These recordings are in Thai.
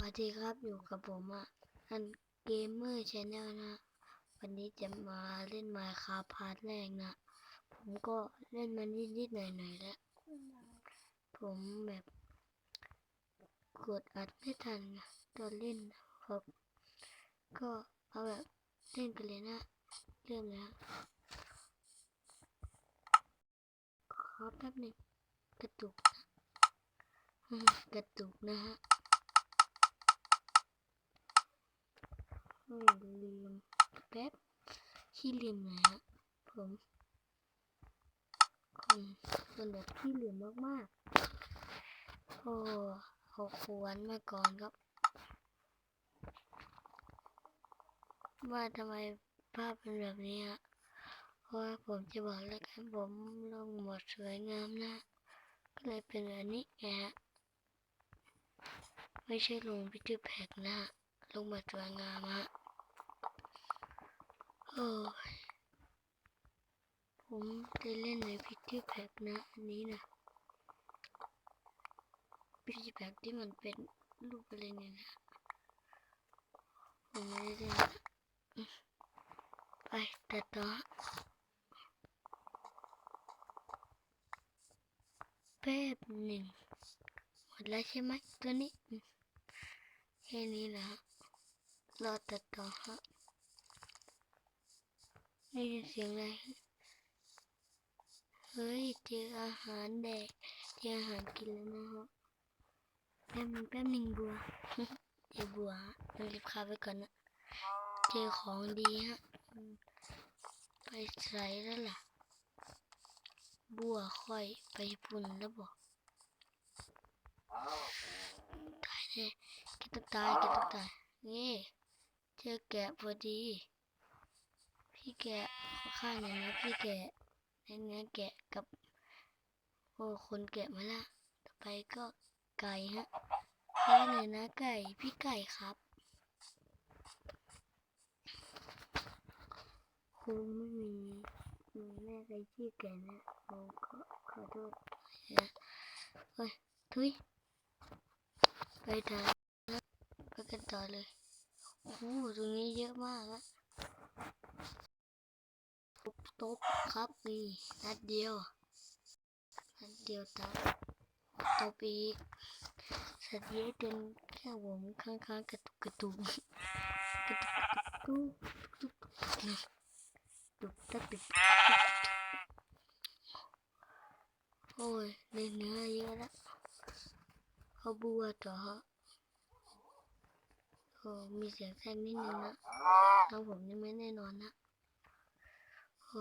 วัสดีครับอยู่กับผมอะอันเกมเมอร์ชแนลนะ วันนี้จะมาเล่นมาคาพาร์ทแรกนะ ผมก็เล่นมานิดๆหน่อยๆแล้ว ผมแบบกดอัดไม่ทันนะตอนเล่นครับ ก็เอาแบบเล่นกันเลยนะ เริ่มแล้วขอแป๊บหนึ่งกระตุกนะกระตุกนะฮะ เฮ้ย ลืมแป๊บขี้ลืมนะฮะผมคนคนแบบขี้ลืมมากๆโอ้เอาควรมาก่อนครับ ว่าทำไมภาพเป็นแบบนี้ฮะเพราะว่าผมจะบอกแล้วกันผมลงหมดสวยงามนะ ก็เลยเป็นแบบนี้ไงฮะไม่ใช่ลงพิจิแพ็กนะลงมาสวยงามฮะ โอ้ยผมจะเล่นในพิธีแพ็กนะ อันนี้นะพิธีแพ็กที่มันเป็นรูปอะไรเนี่ยนะผมไม่ได้เล่นนะไปตัดต่อแป๊บหนึ่งหมดแล้วใช่ไหมตัวนี้แค่นี้นะฮะรอตัดต่อฮะ ได้ยินเสียงอะไร เฮ้ย เจออาหารแดก เจออาหารกินแล้วนะฮะแป๊บนึงแป๊บนึงบัวเจอบัวต้องรีบเข้าไปก่อนนะ เจอของดีฮะอืมไปใส่แล้วล่ะ บัวค่อยไปปุ่นแล้วบอกตายแน่แกต้องตายแกต้องตายนี่เจอแกะพอดี พี่แกะข้างหน่ยนะพี่แกะในเนื้อแกะกับ โอ้คนแกะมาละ ต่อไปก็ไก่ฮะข้างหน่ยนะไก่พี่ไก่ครับคงไม่มีมีแม่ใครชื่อแกนะผมก็ขอโทษนะเฮ้ยทุยไปทางนะไปกันต่อเลยโอ้โหตรงนี้เยอะมากอะ ตบตบครับนี่นัดเดียวนัดเดียวตายตบอีกสัตว์เยอะจนแค่ผมข้างๆกระตุกกระตุกกระตุกกระตุกตุกตุกตุกตุกตุกโอ้ยในเนื้อเยอะแล้วเอาบัวต่อฮะโอ้มีเสียงแทรกนิดนึงนะทางผมนี่ไม่แน่นอนนะ เอ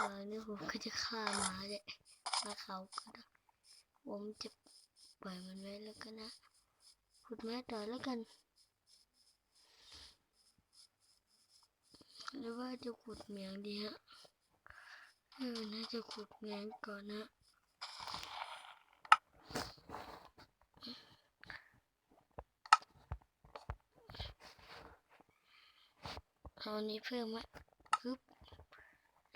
อนนี้ผมก็จะฆ่าหมาเละมาเขาก็ได้ผมจะปล่อยมันไว้แล้วกันนะขุดไม้ต่อแล้วกัน หรือว่าจะขุดเหมียงดีฮะเออน่าจะขุดเหมียงก่อนนะ เอานนี้เพิ่มไหมปึ๊บ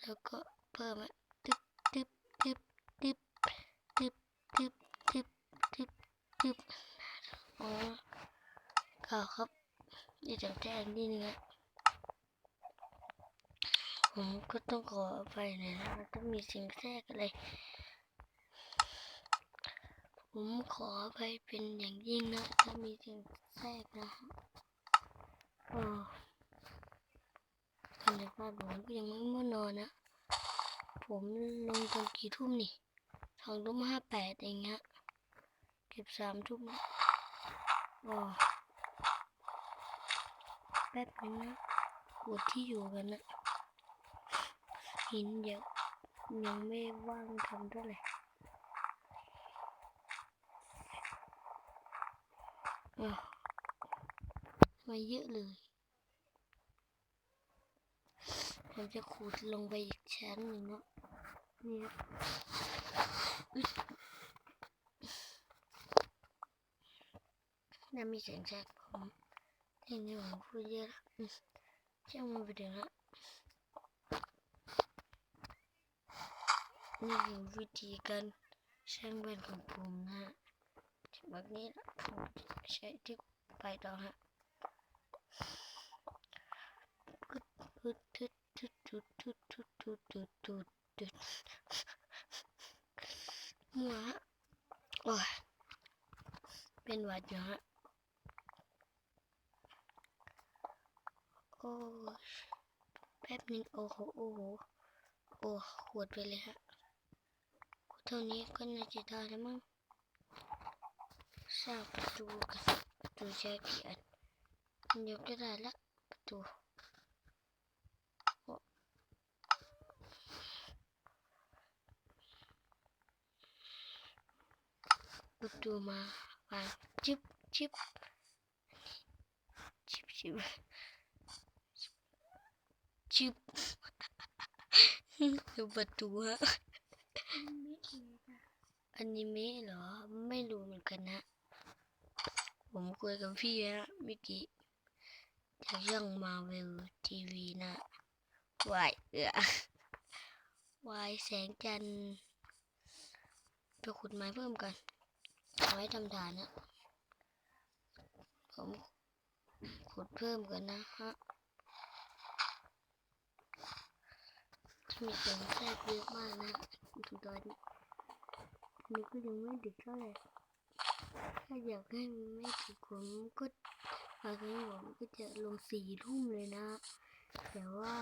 แล้วก็เพิ่มอะตึ๊บตึ๊บตึ๊บตึ๊บตึ๊บตึ๊บตึ๊บตึ๊บตึ๊บอ๋อข่าวครับนี่จะแจ้งนิดนึงอะผมก็ต้องขออภัยหน่อยนะมันต้องมีสิ่งแทรกอะไร ผมขออภัยเป็นอย่างยิ่งนะ ถ้ามีสิ่งแทรกนะฮะ โอ้ตอนนี้บ้านผมก็ยังไม่มานอนนะ ผมลงตอนกี่ทุ่มนี่สองทุ่มห้าแปดเองฮะเก็บสามทุ่มโอ้แป๊บนึงนะปวดที่อยู่กันนะหินเยอะยังไม่ว่างทำเท่าไหร่มาเยอะเลย ผมจะขูดลงไปอีกชั้นหนึ่งเนาะนี่ครับอุ๊ยน่ามีเสียงแทรกผมเรื่องนี้ผมพูดเยอะละอืมช่างมันไปเดี๋ยวละนี่คือวิธีการใช้แว่นของผมนะฮะที่แบบนี้นะผมใช้ที่ไปต่อฮะทุดทุ ดทุดทุดทุดทุดทุดทุดทุดทุดมัวโอ้ยเป็นหวัดอยู่ฮะโอ้แป๊บนึงโอ้โหโอ้โหโอ้ขวดไปเลยฮะเท่านี้ก็น่าจะได้แล้วมั้งสร้างประตูกันประตูใช้กี่อันมันยกได้ได้ละประตู ประตูมาวางจิบจิบจิบจิบจิบดูประตูฮะอนิเมะเหรอ ไม่รู้เหมือนกันนะ ผมคุยกับพี่ฮะเมื่อกี้จากช่องมาเวลทีวีนะวายเอือวายแสงจันทร์ไปขุดไม้เพิ่มกัน เอาไว้ทำฐานนะผมขุดเพิ่มกันนะฮะมีเสียงแทรกเยอะมากนะถึงตอนนี้นี่ก็ยังไม่ดึกเท่าไหร่ถ้าอยากให้มันไม่ถึงผมก็บางครั้ผมก็จะลงสี่ทุ่มเลยนะ แต่ว่า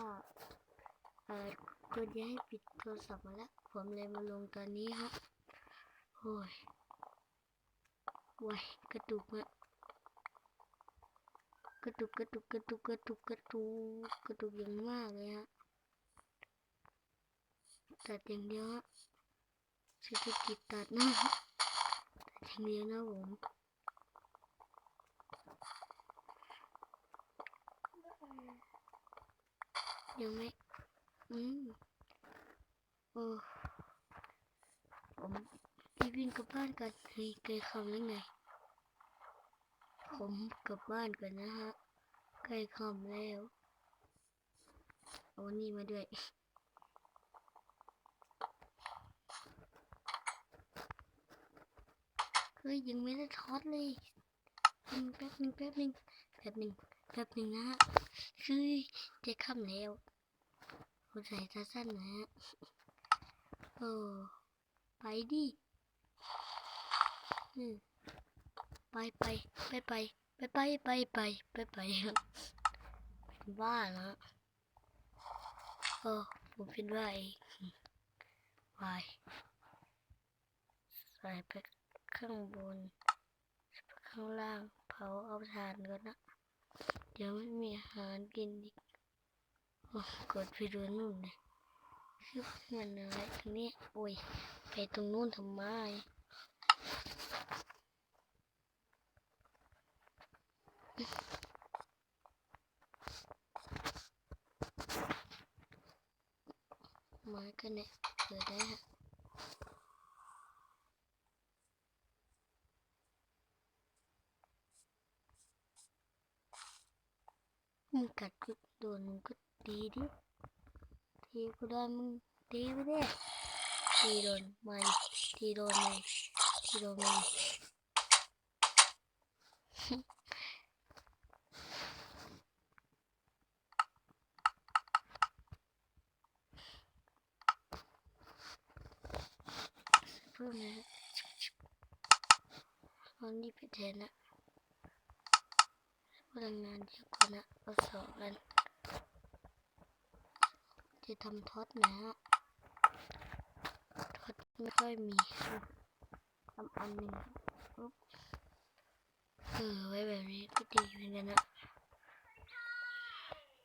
เออควรจะให้ปิดโทรศัพท์มาแล้ว ผมเลยมาลงตอนนี้ฮะโอ้ย โอ้ยกระตุกอะกระตุกกระตุกกระตุกกระตุกกระตุกกระตุกอย่างมากเลยฮะตัดอย่างเดียวฮะเศรษฐกิจตัดนะอย่างเดียวนะผมยังไม่อืมโอ้ผม บวิ่งกลับบ้านกันเฮ้ยเกยคำแล้วไง ผมกลับบ้านกันนะฮะใกลคำแล้วเอานี่มาด้วยเฮ้ยยังไม่ได้ทอดเลยแป๊บนึงแป๊บนึงแป๊บนึงแป๊บนึงนะฮะคือจะค่ำแล้วหัวใจตาสั้นนะฮะโอ้ไปดิ ไปไปไปไปไปไปไปไปไปไปครับเป็นบ้านะโอ้ผมเป็นบ้าเองไปใส่ไปข้างบนข้างล่างเผาเอาทานก่อนนะเดี๋ยวไม่มีอาหารกินอีกโอ้กดไปดูนู่นเลยคือมันอะไรตรงนี้โอ้ยไปตรงนู่นทำไมันเนี่ยเปิดได้ฮะมึงกัดกูโดนมึงก็ตีดิทีกูโดนมึงตีไปดิตีโดนมันตีโดนมันตีโดนมัน พิ่มนะตอนนี้ไปแทนนะพลังงานเยอะกว่านะเอสองกัน จะทำทอตนะฮะทอตไม่ค่อยมีทำอันหนึ่งปุ๊บเออไว้แบบนี้ก็ดีเหมือนกันนะ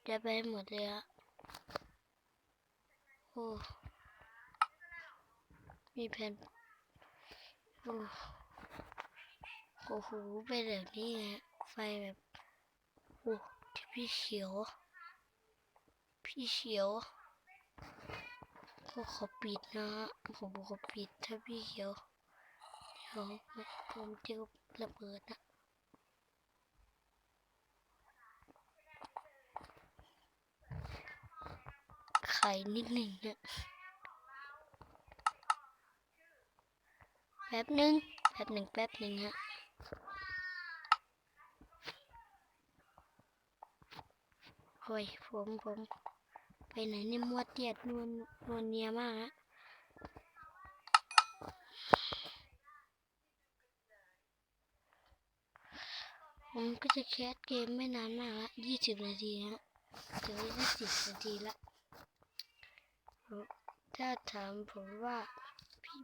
จะไปหมดเลยอะโอ้มีแผ่น โอ้โอ้โหไปแบบนี้ไงไฟแบบโอ้ที่พี่เขียว พี่เขียวก็ขอปิดนะฮะผมขอปิดถ้าพี่เขียวเดี๋ยวผมจะระเบิดนะไข่นิดหนึ่งนะ แป๊บหนึ่งแป๊บหนึ่งแป๊บหนึ่งฮะโอ้ยผมผมไปไหนนี่มัวเตียดนวลนวลเนียมากฮะผมก็จะแคสเกมไม่นานมากละยี่สิบนาทีฮะจะไม่ได้สิบนาทีละถ้าถามผมว่า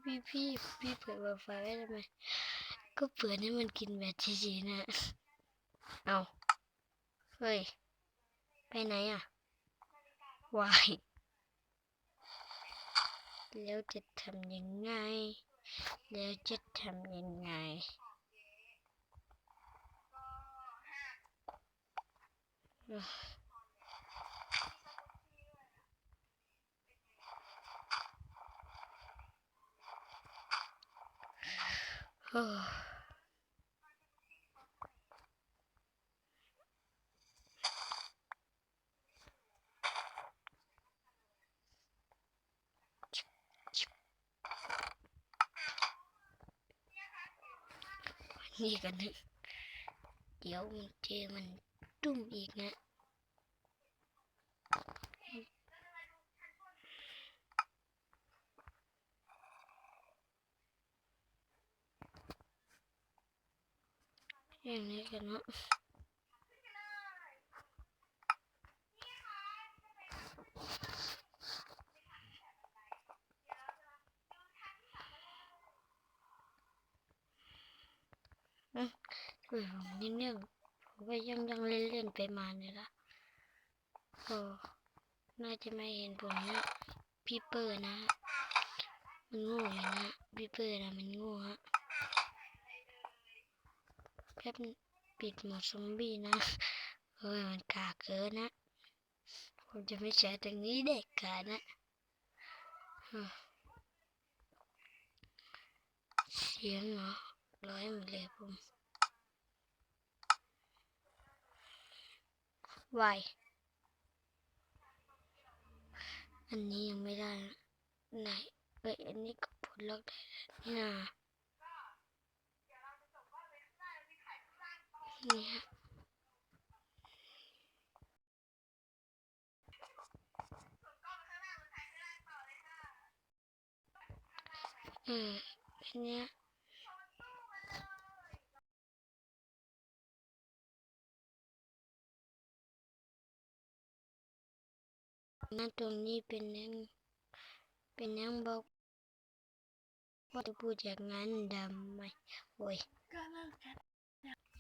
พี่พี่พี่พี่เปิด Wi-Fi ไว้ทำไมก็เปิดให้มันกินแบตเฉยๆนะ เอาเฮ้ย ไปไหนอะวายแล้วจะทำยังไง แล้วจะทำยังไงเอ้อเฮ้อ นี่กันนึงเดี๋ยวมันเจอมันตุ้มอีกนะ อย่างนี้กันเนาะอืมนิดนึงผมก็ยังยังเล่นเล่นๆไปมาเนี่ยละก็น่าจะไม่เห็นผมนะพี่เปอร์นะ มันโง่อยู่นะพี่เปอร์นะมันโง่ฮะ แป๊บนึงปิดหมดซอมบี้นะเฮ้ยมันกากเกินนะผมจะไม่ใช้ตรงนี้เด็กขาดนะเสียงเหรอร้อยหมดเลยผมวอันนี้ยังไม่ได้นะไหนเอ้ยอันนี้ก็ปลดล็อกได้นี่นะ นี่ฮะอออันเนี้ยนั่นตรงนี้เป็นยังเป็นยังบอกว่าจะพูดอย่างนั้นดำไหมโอ้ย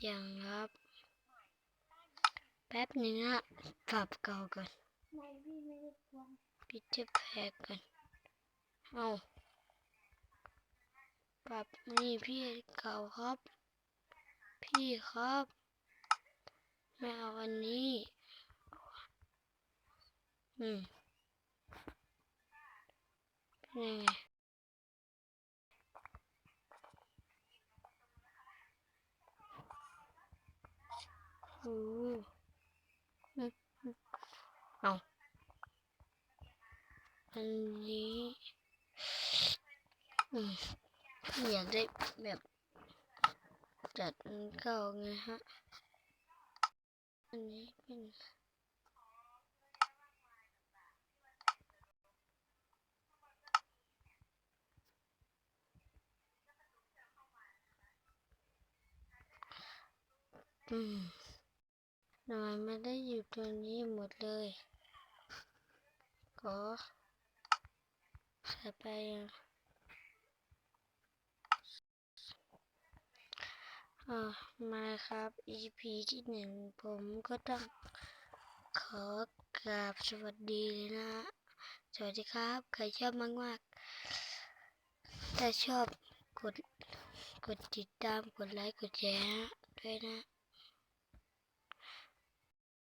ยังครับ แป๊บหนึงอะปรับเก่าก่อนพิจแพ้ก่อนเอาปรับนี่พี่เก่าครับ พี่ครับ ไม่เอาอันนี้ อืมเป็นยังไงโอ้อืมอืม เอาอันนี้อืมอยากได้แบบจัดเก่าไงฮะ อันนี้เป็นอืม ทำไมไม่ได้อยู่ตัวนี้หมดเลย ขอใส่ไปอ่ามาครับ EP ที่หนึ่งผมก็ต้องขอกราบสวัสดีเลยนะ สวัสดีครับ ใครชอบมากๆถ้าชอบกด กดติดตาม กดไลค์ กดแชร์ด้วยนะ